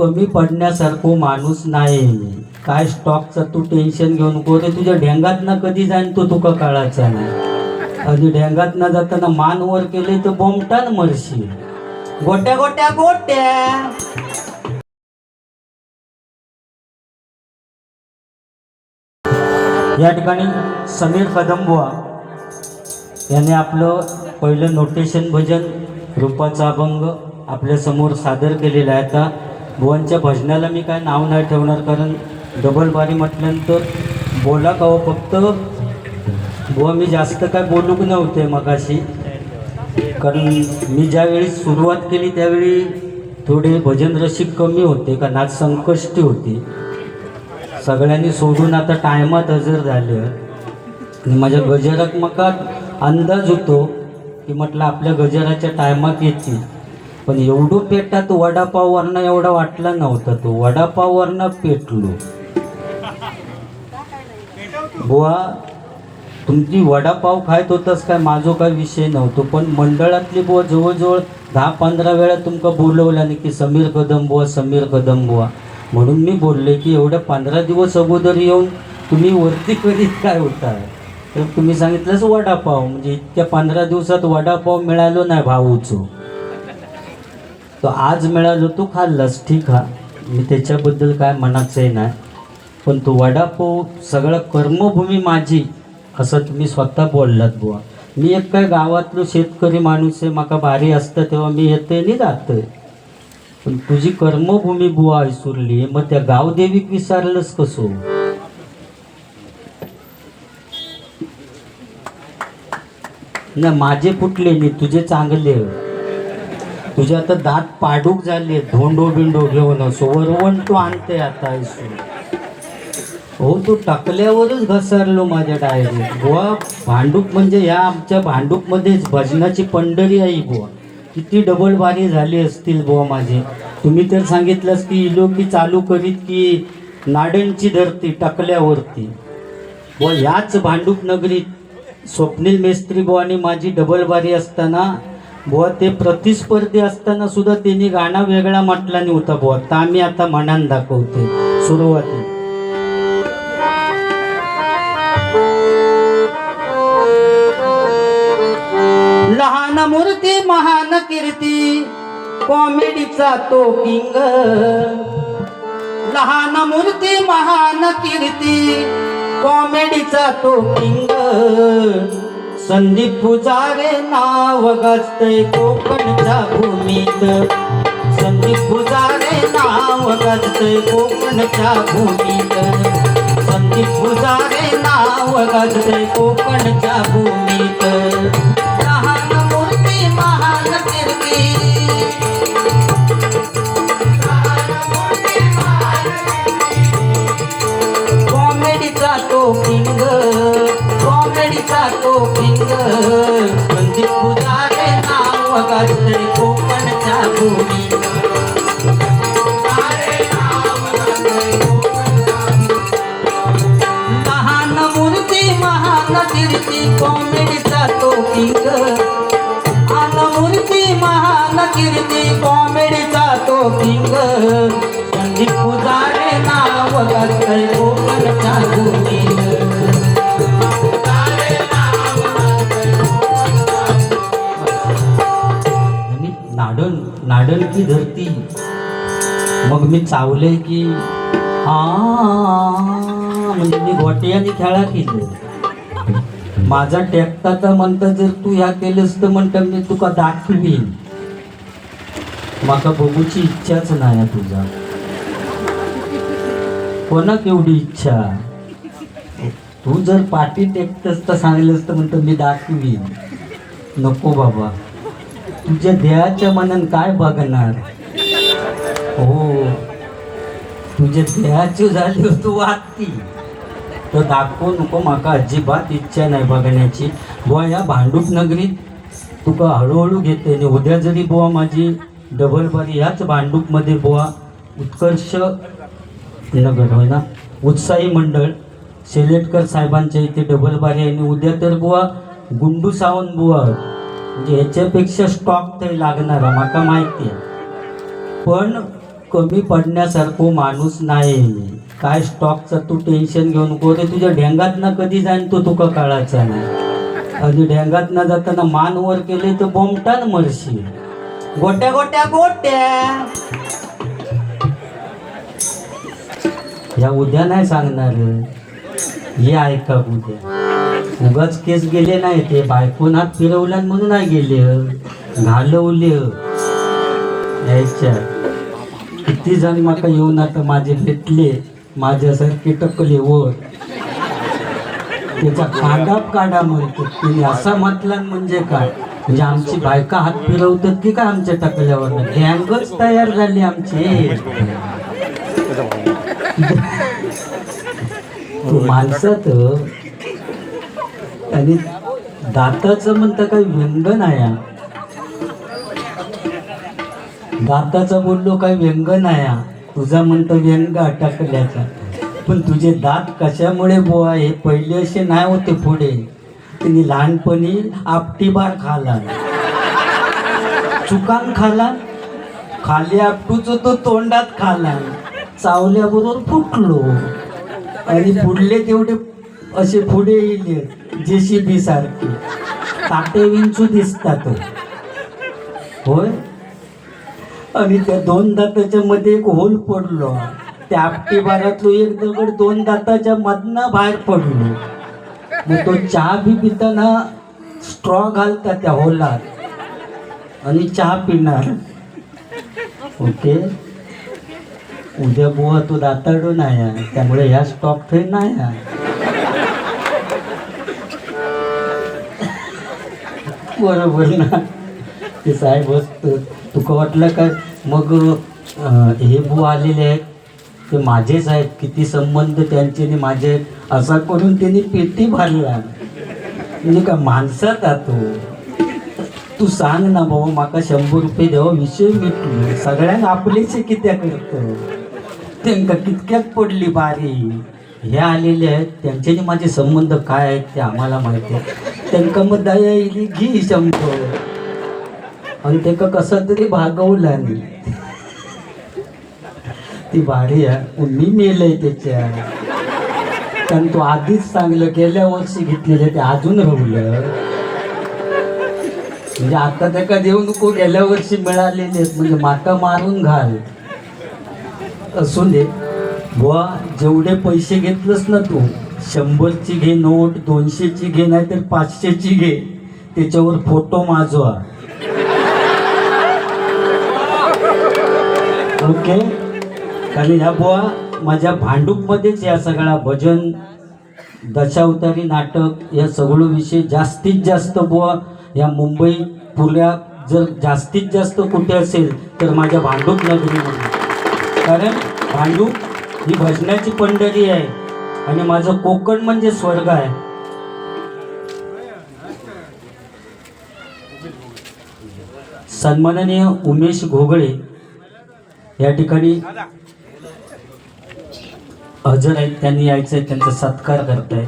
कमी पडण्यासारखो माणूस नाही. काय स्टॉकचं तू टेन्शन घेऊ नको रे तुझ्या ढेंगात ना कधी जाईन तो तुका कळायचा नाही आधी ढेंगात ना जाताना मान वर केले तर बोमटान मरशी गोट्या गोट्या गोट्या! या ठिकाणी समीर कदंबुआ याने आपलं पहिलं नोटेशन भजन रूपाचा अभंग आपल्यासमोर सादर केलेला आहे. आता भुवनच्या भजनाला मी काय नाव नाही ठेवणार कारण डबल बारी म्हटल्यानंतर बोला का हो फक्त? बुवा मी जास्त काय बोलूक नव्हते मगाशी. कारण मी ज्यावेळी सुरुवात केली त्यावेळी थोडे भजन रसिक कमी होते कारण नाच संकष्टी होती. सगळ्यांनी सोडून आता टायमात हजर झाले. आणि माझ्या गजरात मका अंदाज होतो की म्हटलं आपल्या गजराच्या टायमात येतील. पण एवढं पेटात वडापाववरनं एवढा वाटला नव्हता तो. वडापाववरनं पेटलो. बुवा तुमची वडापाव खायत होताच काय? माझो काय विषय नव्हतो. पण मंडळातली बुवा जवळजवळ दहा पंधरा वेळा तुमका बोलवल्याने की समीर कदम बुवा समीर कदम बुवा. म्हणून मी बोलले की एवढ्या पंधरा दिवस अगोदर येऊन तुम्ही वरती करीत काय होता? तर तुम्ही सांगितलंच वडापाव. म्हणजे इतक्या पंधरा दिवसात वडापाव मिळालो नाही भाऊचो. तो आज मिळालो तू खाल्लास ठीक हा मी त्याच्याबद्दल काय मनाचंही नाही. पण तो वडापाव सगळं कर्मभूमी माझी असं तुम्ही स्वतः बोललात बुवा. मी एक काय गावातलो शेतकरी माणूस आहे माका भारी असतं तेव्हा मी येते आणि जातोय पण तुझी कर्मभूमी बुवा विसरली मग त्या गावदेवीक विचारलंस कसो? ना माझे फुटले नाही तुझे चांगले. तुझे आता दात पाडूक झाले धोंडो बिंडो घेऊन असो. वरवण तू आणते आता ऐसू हो तू टाकल्यावरच घसरलो माझ्या डायरीत. बुवा भांडूप म्हणजे ह्या आमच्या भांडूपमध्येच भजनाची पंढरी आहे बुवा. किती डबल बारी झाली असतील बुवा माझे. तुम्ही तर सांगितलंस की इलो की चालू करीत की नाडणची धरती टाकल्यावरती. व ह्याच भांडूप नगरीत स्वप्नील मेस्त्री बुवानी माझी डबल बारी असताना बुवा ते प्रतिस्पर्धी असताना सुद्धा त्यांनी गाणं वेगळा म्हटला नव्हता बुवा. तर आम्ही आता म्हणान दाखवते. सुरुवाती लहान मूर्ती महान कीर्ती कॉमेडीचा तो किंग. लहान मूर्ती महान कीर्ती कॉमेडीचा तो किंग. संदीप पुजारे नाव गाजतय कोकणच्या भूमीत. संदीप पुजारे नाव गाजतय कोकणच्या भूमीत. संदीप पुजारे नाव गाजतय कोकणच्या भूमीत. लहान मूर्ती महान तिरकी मूर्ती महान कीर्ती कॉमेडीचा तो किंग संदीप पुजारे नाव गाजतय कोकणच्या भूमीत नाडल की धरती। मग मी चावले की हा म्हणजे मी गोट्याने खेळा केलं. माझा टेकता तर म्हणतं जर तू ह्या केलंस तर म्हणतं मी तुका दाखवीन. माका बघूची इच्छाच नाही आहे तुझा. कोणाक एवढी इच्छा? तू जर पाठी टेकतस तर सांगलंस तर म्हणतं मी दाखवीन. नको बाबा. तुझ्या देहाच्या मनान काय बघणार? हो. तुझ्या देहाची झाली तू वागती तर दाखवू नको माका अजिबात इच्छा नाही बघण्याची. बुवा या भांडूप नगरीत तुका हळूहळू घेते. आणि उद्या जरी बुवा माझी डबल बारी ह्याच भांडूपमध्ये बुवा उत्कर्ष नगर होय ना? उत्साही मंडळ शेलेटकर साहेबांच्या इथे डबल बारी आणि उद्या तर बुवा गुंडू सावंत बुवा. म्हणजे ह्याच्यापेक्षा स्टॉक तरी लागणार आहे माका माहिती आहे? पण कमी पडण्यासारखं माणूस नाही मी. काय स्टॉकचं तू टेन्शन घेऊन नको रे तुझ्या ढेंगात ना कधी जाईन तो तुका कळायचा नाही. आणि ढेंगात ना जाताना मान वर केले तर बोमटान मरशी गोट्या गोट्या गोट्या. या उद्या नाही सांगणार हे ऐका उद्या. उगाच केस गेले नाही ते बायकोन हात फिरवल्यान म्हणून नाही गेले. घालवले. यायच्या. किती जण माका येऊन आता माझे भेटले माझ्यासारखे टकले वर. त्याचा कांडाप काढा म्हणतो. तिने असा म्हटला म्हणजे काय? म्हणजे आमची बायका हात फिरवतात की काय आमच्या टकल्यावर गँगच तयार झाली आमची. तू माणसात आणि दाताचं म्हणता काही व्यंग नाही दाताचं बोललो काही व्यंग नाही तुझा म्हणतो व्यंग अटकल्याचा. पण तुझे दात कशामुळे बोवा हे? पहिले असे नाही होते पुढे. त्यांनी लहानपणी आपटीबार खाला. चुकान खाला. खाली आपटूच तो तोंडात खाला. चावल्याबरोबर फुटलो. आणि पुढले तेवढे असे पुढे येईल जे सी बी सारखे. काटे विंचू दिसतात होय? आणि त्या दोन दाताच्या मध्ये एक होल पडलो. त्या आपटी बारातलो एक दगड दोन दाताच्या मधनं बाहेर पडलो. मग तो चहा बी पिताना स्ट्रॉ घालता त्या होलात. आणि चहा पिणार. ओके? उद्या बुवा तो दाताडून नाही आहे. त्यामुळे ह्या स्टॉक फेर नाही बरोबर ना. ते साहेब तुका वाटलं काय मग हे बुवा आलेले आहेत. ते माझेच आहेत किती संबंध त्यांचे आणि माझे. आहेत. असा करून त्यांनी पेटी भरला म्हणजे का माणसात तो? तू सांग ना भाऊ माका शंभर रुपये देवा विषय मिटलो सगळ्यांना आपलेचे कित्याक करतो त्यांका कितक्यात पडली बारी? हे आलेले आहेत त्यांच्यानी माझे संबंध काय आहेत ते आम्हाला माहिती आहे. त्यांका मग दया येईल घी शंभर आणि त्यांना कसं तरी भागवला नाही ती भारी आहे. मी मेलय त्याच्या. कारण तो आधीच चांगलं गेल्या वर्षी घेतलेलं ते अजून राहुलं. म्हणजे आता त्याका देऊ नको गेल्या वर्षी मिळालेले आहेत. म्हणजे माका मारून घाल. असू दे. बुवा जेवढे पैसे घेतलंस ना तू शंभरची घे नोट दोनशेची घे नाही तर पाचशेची घे त्याच्यावर फोटो माजवा. ओके? कारण ह्या बुवा माझ्या भांडूपमध्येच या सगळ्या भजन दशावतारी नाटक या सगळं विषय जास्तीत जास्त बुवा या मुंबई पुऱ्या जर जास्तीत जास्त कुठे असेल तर माझ्या भांडूप नगरीमध्ये. कारण भांडूप ही भजनाची पंढरी आहे आणि माझं कोकण म्हणजे स्वर्ग आहे. सन्माननीय उमेश घोगळे या ठिकाणी हजर आहेत त्यांनी यायचं आहे त्यांचा सत्कार करताय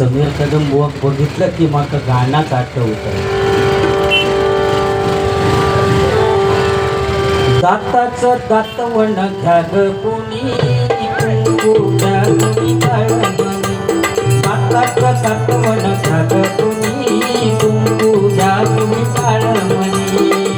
समीर कदम बघितलं की माका गाणंच आठवत दाताच दातवण घ्या ग कुणी कुंकू दातवण घ्या ग कुणी कुंकू घ्या कुणी काळमणी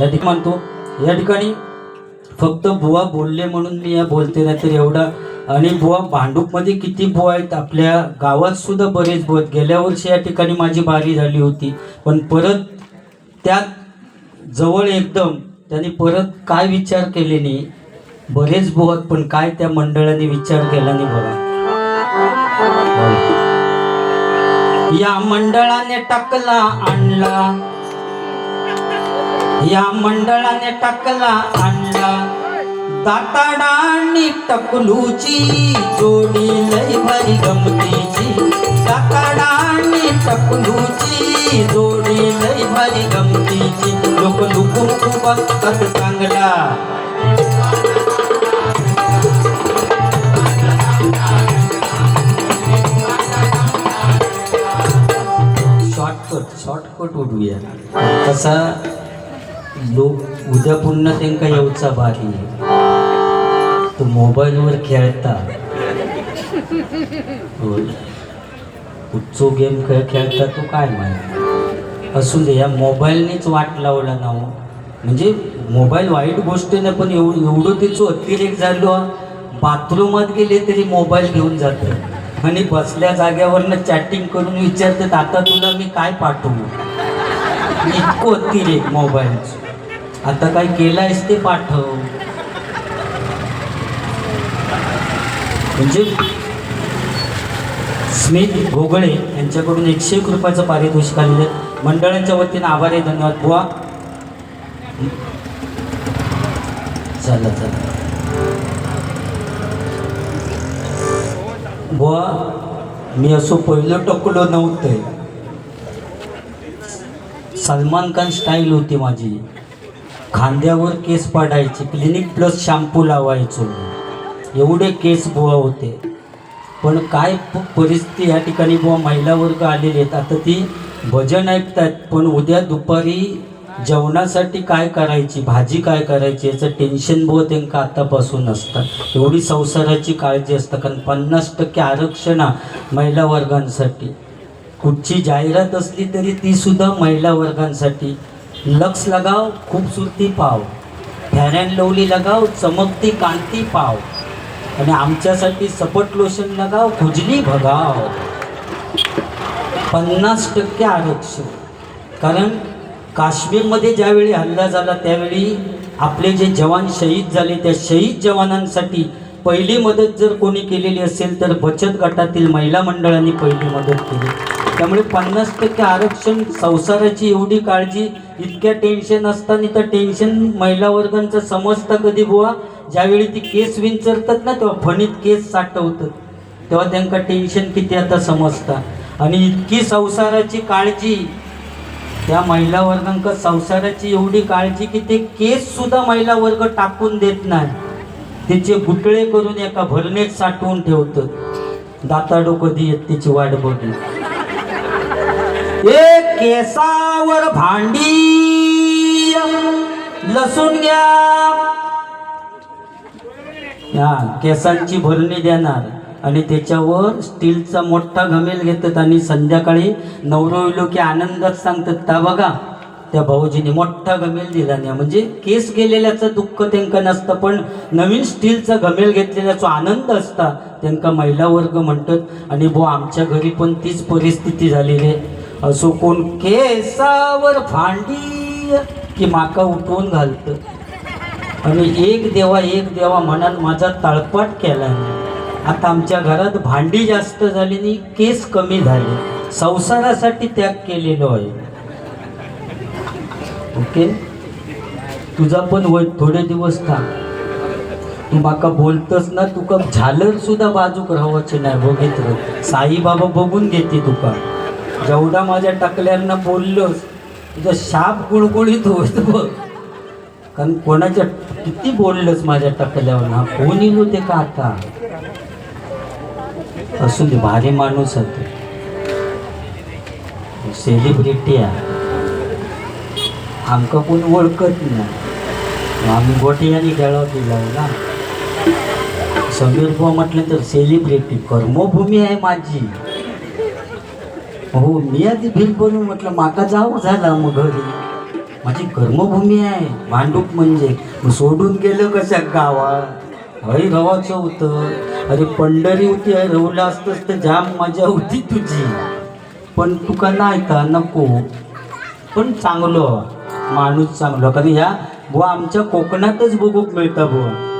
या ठिकाणी म्हणतो या ठिकाणी फक्त बुवा बोलले म्हणून मी या बोलते नाही तर एवढा आणि बुवा भांडूपमध्ये किती बुवा आहेत आपल्या गावात सुद्धा बरेच बुवा आहेत. गेल्या वर्षी या ठिकाणी माझी बारी झाली होती. पण परत त्यात जवळ एकदम त्यांनी परत काय विचार केले नाही बरेच बुवा पण काय त्या मंडळाने विचार केला नाही बघा. या मंडळाने टाकला आणला. या मंडळाने टाकला आणला दाताडानी टकलूची जोडी लय भारी गमतीची. दाताडानी टकलूची जोडी लय भारी गमतीची. लोक लुकून खूप असतात चांगला. शॉर्टकट शॉर्टकट उडूया. कसा लोक उद्या पुन्हा त्यांका येऊचा बारी तो मोबाईलवर खेळता. उच्चो गेम खेळ खेळता तो काय माहिती? असू दे या मोबाईलनेच वाट लावला ना हो. म्हणजे मोबाईल वाईट गोष्ट नाही पण एवढं एवढं त्याचं अतिरेक झालो बाथरूमात गेले तरी मोबाईल घेऊन जातात आणि बसल्या जाग्यावरनं चॅटिंग करून विचारतात आता तुला मी काय पाठवू? इतकं अतिरेक मोबाईलचं. आता काय केलायस ते पाठव. म्हणजे स्मित घोगळे यांच्याकडून एकशे एक रुपयाचं पारितोषिक आलेलं आहे. मंडळाच्या वतीने आभार आहे धन्यवाद. बुवा. चला चला. बुवा मी असं पहिलं टकलो नव्हतं. सलमान खान स्टाईल होती माझी. खांद्यावर केस पाडायचे. क्लिनिक प्लस शॅम्पू लावायचो एवढे केस बुवा होते. पण काय परिस्थिती या ठिकाणी बुवा महिला वर्ग आलेले आहेत. आता ती भजन ऐकतात पण उद्या दुपारी जेवणासाठी काय करायची? भाजी काय करायची? याचं टेन्शन बुवा त्यांना आतापासून असतं. एवढी संसाराची काळजी असतं. कारण पन्नास टक्के आरक्षण महिला वर्गांसाठी. कुठची जाहिरात असली तरी ती सुद्धा महिला वर्गांसाठी. लक्ष लगाव खूपसुरती पाव. फॅरन लवली लगाव चमकती कांती पाव. आणि आमच्यासाठी सपट लोशन लगाव खुजली भगाव. पन्नास टक्के आरक्षण. कारण काश्मीरमध्ये ज्यावेळी हल्ला झाला त्यावेळी आपले जे जवान शहीद झाले त्या शहीद जवानांसाठी पहिली मदत जर कोणी केलेली असेल तर बचत गटातील महिला मंडळांनी पहिली मदत केली. त्यामुळे पन्नास टक्के आरक्षण संसाराची एवढी काळजी इतक्या टेन्शन असताना तर टेन्शन महिला वर्गांचं समजतं कधी बुवा? ज्यावेळी ती केस विंचरतात ना तेव्हा फणीत केस साठवतात. तेव्हा त्यांना टेन्शन किती आता समजतं. आणि इतकी संसाराची काळजी त्या महिला वर्गांक संसाराची एवढी काळजी की ते केस सुद्धा महिला वर्ग टाकून देत नाही. तिचे गुटळे करून एका भरणीत साठवून ठेवत. दाताडो कधी येत तिची वाट बघली. एक केसावर भांडी लसूण घ्या. हा केसांची भरणी देणार. आणि त्याच्यावर स्टीलचा मोठा घमेल घेतात आणि संध्याकाळी नवरविलो की आनंदात सांगतात का बघा त्या भाऊजीने मोठा गमेल दिला नाही. म्हणजे केस गेलेल्याचं दुःख त्यांना नसतं पण नवीन स्टीलचा गमेल घेतलेल्याचा आनंद असता. त्यांना महिला वर्ग म्हणतात आणि भाऊ आमच्या घरी पण तीच परिस्थिती झालेली आहे. असो कोण केसावर भांडी की माका उठवून घालतं. आणि एक देवा एक देवा म्हणाल माझा तळपाट केला आता आमच्या घरात भांडी जास्त झाली आणि केस कमी झाले. संसारासाठी त्याग केलेलो आहे. ओके? तुझा पण वय थोडे दिवस थांब. तू माका बोलतस ना तुका झालर सुद्धा बाजूक राहायचे नाही बघितलं? साईबाबा बघून घेते तुका जेवढा माझ्या टकल्यांना बोललोस तुझा शाप गुळगुळीत होत बघ. कारण कोणाच्या किती बोललंच माझ्या टकल्यावर? हा कोण येऊ ते का आता? असून भारी माणूस आहे सेलिब्रिटी आहे. आमकां कोण ओळखत नाही. आम्ही गोठयांनी खेळप दिलं ना. समीर म्हटलं तर सेलिब्रिटी कर्मभूमी आहे माझी. हो मी आधी भील बनवून म्हटलं माका जाऊ झाला मग घरी. माझी कर्मभूमी आहे भांडूप म्हणजे. सोडून गेलं कशा गावात? अरे रवाचं होतं. अरे पंढरी होती अरे रवलं असतंच तर जाम मजा होती तुझी. पण तुका नाही का नको. पण चांगलं. माणूस चांगला. कधी ह्या? भो आमच्या कोकणातच बघूक मिळतं भो